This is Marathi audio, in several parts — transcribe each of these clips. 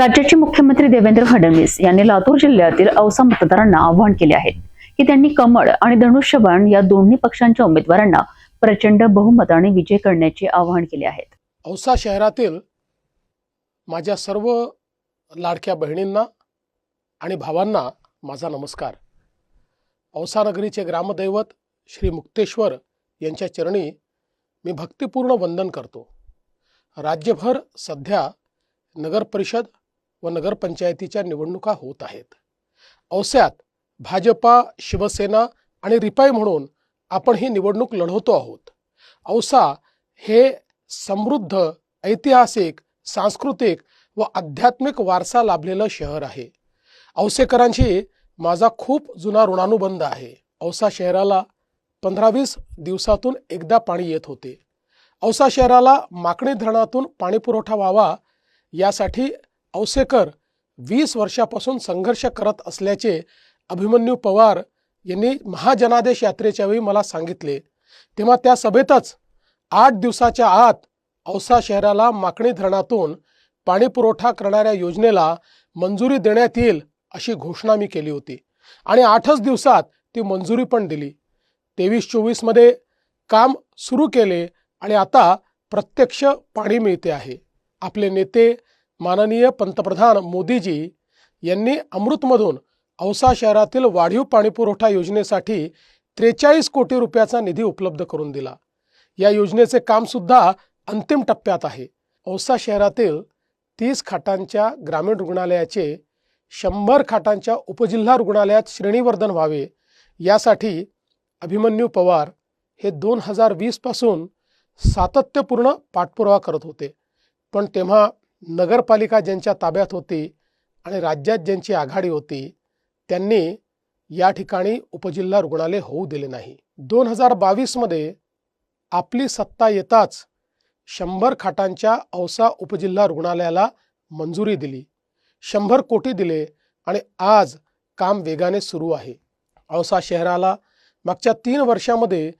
राज्याचे मुख्यमंत्री देवेंद्र फडणवीस यांनी लातूर जिल्ह्यातील औसा मतदारांना आवाहन केले आहे की त्यांनी कमळ आणि धनुष्यबाण या दोन्ही पक्षांच्या उमेदवारांना प्रचंड बहुमताने विजय करण्याचे आवाहन केले आहे. औसा शहरातील माझ्या सर्व लाडक्या बहिणींना आणि भावांना माझा नमस्कार. औसा नगरीचे ग्रामदैवत श्री मुक्तेश्वर यांच्या चरणी मी भक्तिपूर्ण वंदन करतो. राज्यभर सध्या नगर परिषद व नगरपंचायतीच्या निवडणुका होत आहेत. औस्यात भाजपा शिवसेना आणि रिपाई म्हणून आपण ही निवडणूक लढवतो आहोत. औसा हे समृद्ध ऐतिहासिक सांस्कृतिक व आध्यात्मिक वारसा लाभलेलं शहर आहे. औसेकरांशी माझा खूप जुना ऋणानुबंध आहे. औसा शहराला पंधरा वीस दिवसातून एकदा पाणी येत होते. औसा शहराला माकणी धरणातून पाणीपुरवठा व्हावा यासाठी औसेकर वीस वर्षापासून संघर्ष करत असल्याचे अभिमन्यू पवार यांनी महाजनादेश यात्रेच्या वेळी मला सांगितले. तेव्हा त्या सभेतच आठ दिवसाच्या आत औसा शहराला माकणी धरणातून पाणी पुरवठा करणाऱ्या योजनेला मंजुरी देण्यात येईल अशी घोषणा मी केली होती आणि आठच दिवसात ती मंजुरी पण दिली. तेवीस चोवीसमध्ये काम सुरू केले आणि आता प्रत्यक्ष पाणी मिळते आहे. आपले नेते माननीय पंतप्रधान मोदीजी यांनी अमृतमधून औसा शहरातील वाढीव पाणीपुरवठा योजनेसाठी त्रेचाळीस कोटी रुपयाचा निधी उपलब्ध करून दिला. या योजनेचे कामसुद्धा अंतिम टप्प्यात आहे. औसा शहरातील तीस खाटांच्या ग्रामीण रुग्णालयाचे शंभर खाटांच्या उपजिल्हा रुग्णालयात श्रेणीवर्धन व्हावे यासाठी अभिमन्यू पवार हे दोन हजार वीसपासून सातत्यपूर्ण पाठपुरावा करत होते. पण तेव्हा नगरपालिका ज्यांच्या ताब्यात होती आणि राज्यात ज्यांची आघाडी होती त्यांनी या ठिकाणी उपजिल्हा रुग्णालय होऊ दिले नाही. दोन हजार बावीसमध्ये आपली सत्ता येताच शंभर खाटांच्या औसा उपजिल्हा रुग्णालयाला मंजुरी दिली शंभर कोटी दिले आणि आज काम वेगाने सुरू आहे. औसा शहराला मागच्या तीन वर्षामध्ये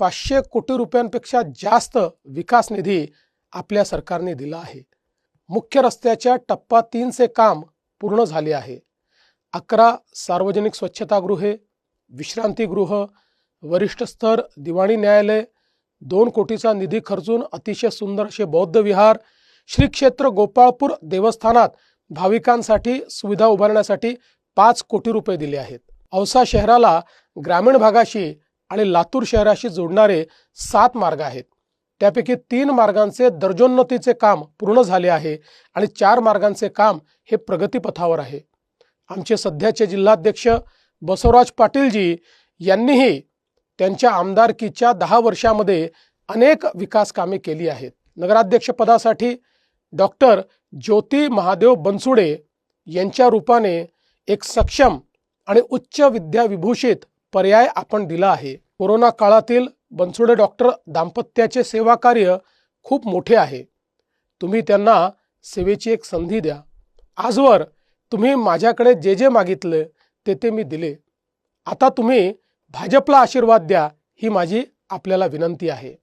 पाचशे कोटी रुपयांपेक्षा जास्त विकास निधी आपल्या सरकारने दिला आहे. मुख्य रस्त्याच्या टप्पा तीनचे काम पूर्ण झाले आहे. अकरा सार्वजनिक स्वच्छतागृहे विश्रांतीगृह वरिष्ठ स्तर दिवाणी न्यायालय दोन कोटीचा निधी खर्चून अतिशय सुंदर असे बौद्ध विहार श्री क्षेत्र गोपाळपूर देवस्थानात भाविकांसाठी सुविधा उभारण्यासाठी पाच कोटी रुपये दिले आहेत. औसा शहराला ग्रामीण भागाशी आणि लातूर शहराशी जोडणारे सात मार्ग आहेत. त्यापैकी तीन मार्गांचे दर्जोन्नतीचे काम पूर्ण झाले आहे आणि चार मार्गांचे काम हे प्रगतीपथावर आहे. आमचे सध्याचे जिल्हाध्यक्ष बसवराज पाटीलजी यांनीही त्यांच्या आमदारकीच्या दहा वर्षामध्ये अनेक विकास कामे केली आहेत. नगराध्यक्षपदासाठी डॉक्टर ज्योती महादेव बनसुडे यांच्या रूपाने एक सक्षम आणि उच्च विद्याविभूषित पर्याय आपण दिला आहे. कोरोना काळातील बनसुडे डॉक्टर दाम्पत्याचे सेवा कार्य खूप मोठे आहे. तुम्ही त्यांना सेवेची एक संधी द्या. आजवर तुम्ही माझ्याकडे जे जे मागितले ते ते मी दिले. आता तुम्ही भाजपला आशीर्वाद द्या ही माझी आपल्याला विनंती आहे.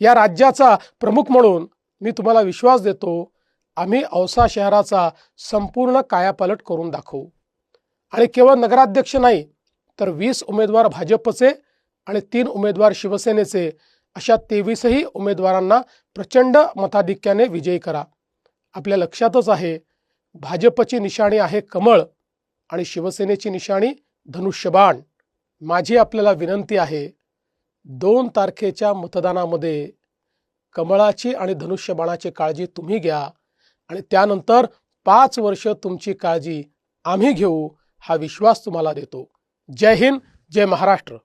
या राज्याचा प्रमुख म्हणून मी तुम्हाला विश्वास देतो आम्ही औसा शहराचा संपूर्ण कायापालट करून दाखवू. आणि केवळ नगराध्यक्ष नाही तर वीस उमेदवार भाजपचे आणि तीन उमेदवार शिवसेनेचे अशा तेवीसही उमेदवारांना प्रचंड मताधिक्याने विजयी करा. आपल्या लक्षातच आहे भाजपची निशाणी आहे कमळ आणि शिवसेनेची निशाणी धनुष्यबाण. माझी आपल्याला विनंती आहे दोन तारखेच्या मतदानामध्ये कमळाची आणि धनुष्यबाणाची काळजी तुम्ही घ्या आणि त्यानंतर पाच वर्ष तुमची काळजी आम्ही घेऊ हा विश्वास तुम्हाला देतो. जय हिंद जय महाराष्ट्र.